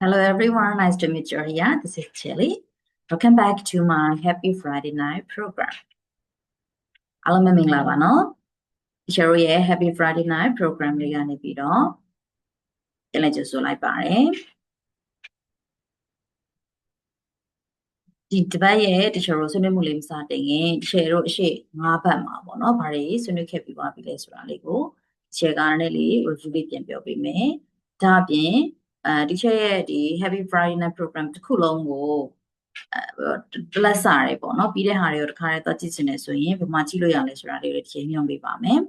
Hello everyone, nice to meet you here. This is Chili. Welcome back to my Happy Friday Night program. အားလုံးပဲမင်္ဂလာပါနော်။ Teacher တို့ရဲ့ Happy Friday Night program လေးကနေပြီးတော့ပြန်လည်ကြိုဆိုလိုက်ပါတယ်။ဒီတစ်ပတ်ရဲ့ Teacher တို့ဆွေးနွေးမှုလေးမစတင်ခင် Teacher တို့အရှိ၅ဘတ်မှာပေါ့နော်။ဘာတွေဆွေးနွေးခဲ့ပြီးသွားပြီလဲဆိုတာလေးကို Teacher ကလည်းလေး review လေးပြန်ပြောပေးမယ်။ဒါအပြင် အဲဒီချက်ရဲ့ဒီ Happy Friday Night Program တစ်ခုလုံးကိုအဲလက်စာတွေပေါ့နော်ပြီးတဲ့ဟာတွေကိုတစ်ခါတည်းသွားကြည့်ချင်တယ်ဆိုရင်ဘယ်မှာကြည့်လို့ရလဲဆိုတာလေးတွေတစ်ချိန်ညွှန်ပေးပါမယ်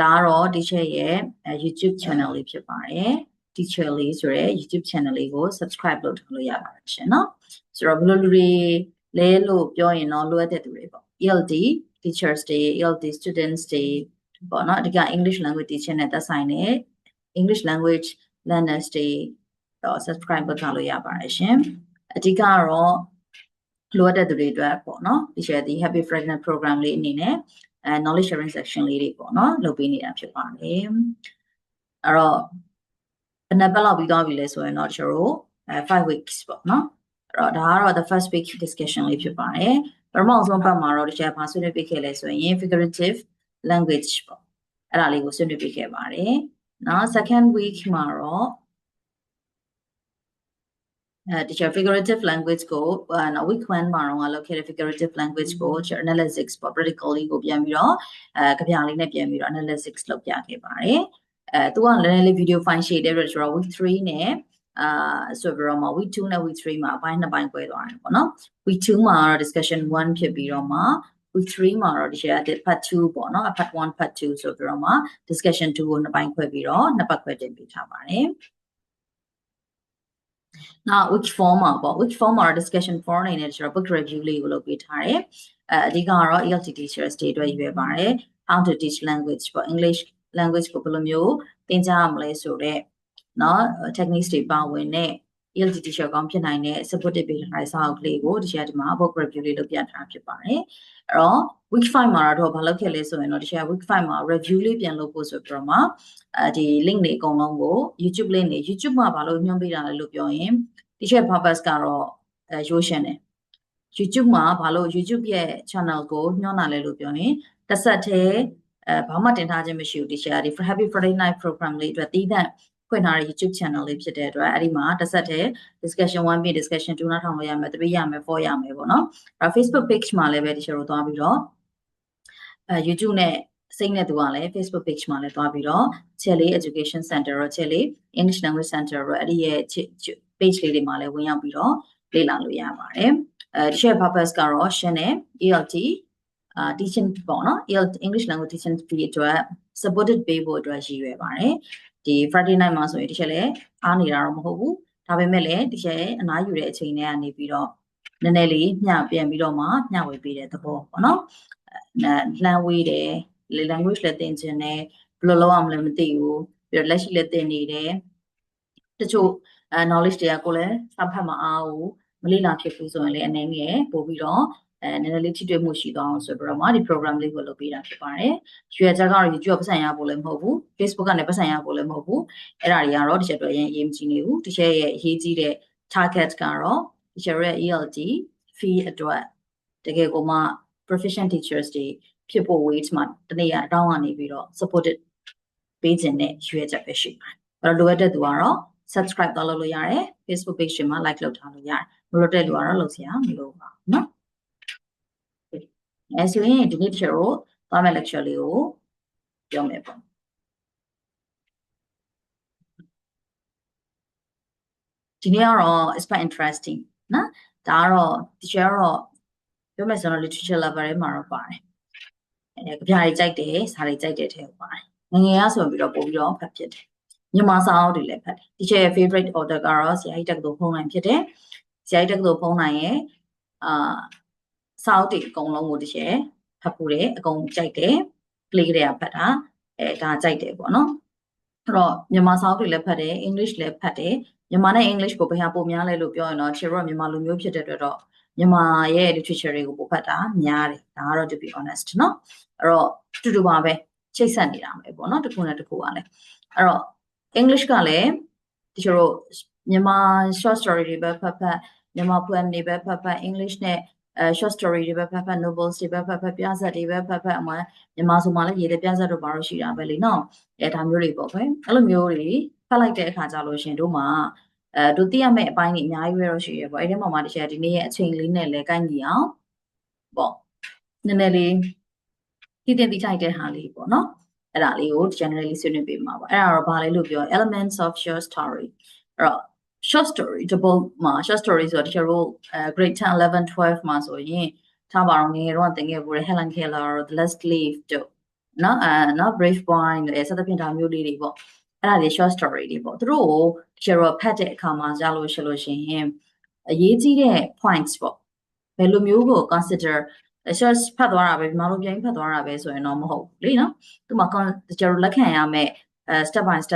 ဒါကတော့ဒီချက်ရဲ့ YouTube channel လေးဖြစ်ပါတယ် teacher လေးဆိုရဲ YouTube channel လေးကို subscribe လုပ်ထားလို့ရပါတယ်ရှင်เนาะဆိုတော့ဘယ်လိုလူတွေလဲလို့ပြောရင်တော့လိုအပ်တဲ့သူတွေပေါ့ ELD teachers တွေ ELD students တွေပေါ့เนาะအဓိက English language teacher နဲ့သက်ဆိုင်တဲ့ English language learners တွေ တော့ subscribe လုပ်ထားလို့ရပါတယ်ရှင်အဓိကကတော့လိုအပ်တဲ့သူတွေအတွက်ပေါ့နော်ဒီ share ဒီ happy friday program လေးအနေနဲ့အဲ knowledge sharing section လေးတွေပေါ့နော်လုပ်ပေးနေတာဖြစ်ပါတယ်အဲ့တော့ဘယ်နှပတ်လောက်ပြီးသွားပြီလဲဆိုရင်တော့ကျွန်တော်တို့အဲ5 weeks ပေါ့နော်အဲ့တော့ဒါကတော့ the first week discussion လေးဖြစ်ပါတယ်ပထမဆုံးပတ်မှာတော့ဒီ share ဘာဆွေးနွေးပေးခဲ့လဲဆိုရင် figurative language ပေါ့အဲ့ဒါလေးကိုဆွေးနွေးပေးခဲ့ပါတယ်နော် second week မှာတော့အဲ teacher figurative language ကိုနော် week 1မှာတော့လောက်ခဲ့တဲ့ figurative language ကို analytics ပေါ့ practically ကိုပြန်ပြီးတော့အဲကြပြလေးနဲ့ပြန်ပြီးတော့ analytics လုပ်ပြခဲ့ပါတယ်အဲသူကလည်းလေး video file ရှိတဲ့ဆိုတော့ week 3နဲ့အာဆိုပြီးတော့မှ week 2နဲ့ week 3မှာအပိုင်းနှစ်ပိုင်း꿰သွားတယ်ပေါ့နော် week 2မှာတော့ discussion 1ဖြစ်ပြီးတော့မှ week 3မှာတော့ဒီရှယ်အ part 2ပေါ့နော် part 1 part 2ဆိုပြီးတော့မှ discussion 2ကိုနှစ်ပိုင်းခွဲပြီးတော့နှစ်ပတ်ခွဲတင်ပေးထားပါတယ် နောက် week 4မှာပေါ့ week 4မှာ discussion 4အနေနဲ့ကျွန်တော် book review လေးကိုလုပ်ပေးထားတယ်အဲအဓိကကတော့ ELT teachers တွေအတွက်ရွေးပါတယ် how to teach language ပေါ့ English language ကိုဘယ်လိုမျိုးသင်ကြားရမလဲဆိုတော့เนาะ techniques တွေပါဝင်တဲ့ ELT teacher ကောင်းဖြစ်နိုင်တဲ့ supportive ပေးထားတဲ့စာအုပ်ကလေးကိုဒီချက်ဒီမှာ book review လေးလုပ်ပြထားဖြစ်ပါတယ်အဲ့တော့ week 5မှာတော့ဘာလုပ်ခဲ့လဲဆိုရင်တော့ဒီချက် week 5မှာ review လေးပြန်လုပ်ဖို့ဆိုပြီးတော့မှအဲဒီ link တွေအကုန်လုံးကို YouTube link တွေ YouTube မှာဘာလို့ညွှန်ပေးတာလဲလို့ပြောရင်ဒီချက် purpose ကတော့အဲရိုးရှင်းတယ် YouTube မှာဘာလို့ YouTube ရဲ့ channel ကိုညွှန်တာလဲလို့ပြောရင်တစ်ဆက်တည်းအဲဘာမှတင်ထားခြင်းမရှိဘူးဒီချက်ဒီ Happy Friday Night program လေးအတွက်တည်တဲ့ ဖွင့်ထားတဲ့ YouTube channel လေးဖြစ်တဲ့အတွက်အဲ့ဒီမှာတစ်ဆက်တည်း discussion 1 page discussion 2နောက်ထောင်လို့ရမယ်3ရမယ်4ရမယ်ပေါ့နော်အဲ့ Facebook page မှာလည်းပဲဒီချက်တို့သွားပြီးတော့အဲ YouTube နဲ့စိတ်နဲ့သူကလည်း Facebook page မှာလည်းသွားပြီးတော့ Chelly Education Center ရော Chelly English Language Center ရောအဲ့ဒီရဲ့ page လေးတွေမှာလည်းဝင်ရောက်ပြီးတော့လေ့လာလို့ရပါတယ်။အဲ share purpose ကတော့ share နဲ့ ELT အာ teaching ပေါ့နော် ELT English language teaching ပြီးအတွက် supported ပေးဖို့အတွက်ရည်ရွယ်ပါတယ်။ ဒီ Friday night မှာဆိုရင်တချို့လည်းအားနေတာတော့မဟုတ်ဘူး။ဒါပေမဲ့လည်းတချို့အနားယူတဲ့အချိန်တွေကနေပြီးတော့နည်းနည်းလေးမျှပြန်ပြီးတော့မှမျှဝေပေးတဲ့သဘောပေါ့နော်။လှမ်းဝေးတယ် language လည်းသင်ချင်တယ်ဘယ်လိုလုပ်အောင်လဲမသိဘူးပြီးတော့လက်ရှိလည်းသင်နေတယ်တချို့အဲ knowledge တွေကကိုလည်းစာဖတ်မအားဘူးမလေ့လာဖြစ်ဘူးဆိုရင်လည်းအနေငယ်ပို့ပြီးတော့ အဲနည်းနည်းလေးထိတွေ့မှုရှိသွားအောင်ဆိုပြီးတော့မှဒီ program လေးကိုလုပ်ပေးတာဖြစ်ပါတယ်။ရွေချက်ကတော့ YouTube ပတ်စံရဖို့လည်းမဟုတ်ဘူး။ Facebook ကနေပတ်စံရဖို့လည်းမဟုတ်ဘူး။အဲ့ဒါတွေကတော့ဒီချက်တော့အရင်အရေးမကြီးနေဘူး။ဒီချက်ရဲ့အရေးကြီးတဲ့ target ကတော့ဒီချက်ရဲ့ ELT fee အတွက်တကယ်ကိုမှ professional teachers တွေဖြစ်ဖို့ weight မှာတနေ့ရအတောင်းကနေပြီးတော့ supported ပေးခြင်းနဲ့ရွေးချက်ပဲရှိပါတယ်။အဲ့တော့လိုအပ်တဲ့သူကတော့ subscribe တော့လုပ်လို့ရတယ် Facebook page မှာ like လုပ်ထားလို့ရတယ်မလုပ်တဲ့လူကတော့လုပ်စရာမလိုပါဘူးเนาะ အဲဆိုရင်ဒီနေ့ teacher ကိုသွားမယ့် lecture လေးကိုပြောမယ်ပေါ့ဒီနေ့ကတော့ is quite interesting နော်ဒါကတော့ teacher ကတော့ပြောမယ်ဆိုတော့ literature level ထဲမှာတော့ပါတယ်အဲကြပြတွေကြိုက်တယ်စာတွေကြိုက်တယ်ထဲပါတယ်ငငယ်ရဆိုပြီးတော့ပို့ပြီးတော့ဖတ်ဖြစ်တယ်မြန်မာစာအုပ်တွေလည်းဖတ်တယ် teacher ရဲ့ favorite author ကတော့ဆရာကြီးတက္ကသိုလ်ဖုန်းနိုင်ဖြစ်တယ်ဆရာကြီးတက္ကသိုလ်ဖုန်းနိုင်ရဲ့အာ စာအုပ်တွေအကုန်လုံးကို teacher ဖတ်ဖို့တယ်အကုန်ကြိုက်တယ်ကလေးကလေးကဖတ်တာအဲဒါကြိုက်တယ်ပေါ့နော်အဲ့တော့မြန်မာစာအုပ်တွေလည်းဖတ်တယ် English လည်းဖတ်တယ်မြန်မာနဲ့ English ကိုဘယ်ဟာပိုများလဲလို့ပြောရင်တော့ teacher ကမြန်မာလူမျိုးဖြစ်တဲ့အတွက်တော့မြန်မာရဲ့ literature တွေကိုပို့ဖတ်တာများတယ်ဒါကတော့ to be honest เนาะအဲ့တော့တူတူပါပဲချိတ်ဆက်နေတာပဲပေါ့နော်တစ်ခုနဲ့တစ်ခုကလည်းအဲ့တော့ English ကလည်းတချို့ မြန်မာ short story တွေပဲဖတ်ဖတ်မြန်မာ poem တွေပဲဖတ်ဖတ် English နဲ့ အဲ short story တွေပဲဖတ်ဖတ် novels တွေပဲဖတ်ဖတ်ပြဇာတ်တွေပဲဖတ်ဖတ်အမှမြန်မာဆိုမှလည်းရေးတဲ့ပြဇာတ်တို့ဘာလို့ရှိတာပဲလေနော်အဲဒါမျိုးတွေပေါ့ကွယ်အဲ့လိုမျိုးတွေဖတ်လိုက်တဲ့အခါကျလို့ရှရင်တို့မှာအဲတို့သိရမယ့်အပိုင်းတွေအများကြီးပဲတော့ရှိရပေါ့အဲ့ဒီမှာမှတစ်ချက်ဒီနေ့ရဲ့အချိန်လေးနဲ့လည်းကိုက်ညီအောင်ပေါ့နည်းနည်းလေးတည်တည်ပြီးထိုက်တဲ့ဟာလေးပေါ့နော်အဲ့ဒါလေးကို generally ဆွေးနွေးပေးမှာပါအဲ့ဒါတော့ဘာလဲလို့ပြော elements of short story အဲ့တော့ short story တပုတ်မှာ short story ဆိုတော့တချို့တို့အဲ grade 10 11 12မှာဆိုရင်ထားပါတော့ငယ်ငယ်တော့သင်ခဲ့ဘူးလေ Helen Keller The Last Slave တို့နော်အဲနော် Brave Boy တို့အဲစသဖြင့်ဒါမျိုးလေးတွေပေါ့အဲ့ဒါတွေ short story တွေပေါ့သူတို့ကိုတချို့တော့ဖတ်တဲ့အခါမှာကြားလို့ရှိလို့ရှိရင်အရေးကြီးတဲ့ points ပေါ့ဘယ်လိုမျိုးကို consider short ဖတ်သွားတာပဲဒီမှာလို့ပြန်ဖတ်သွားတာပဲဆိုရင်တော့မဟုတ်ဘူးလေနော်သူမှာ con တချို့လက်ခံရမယ့်အဲ step by step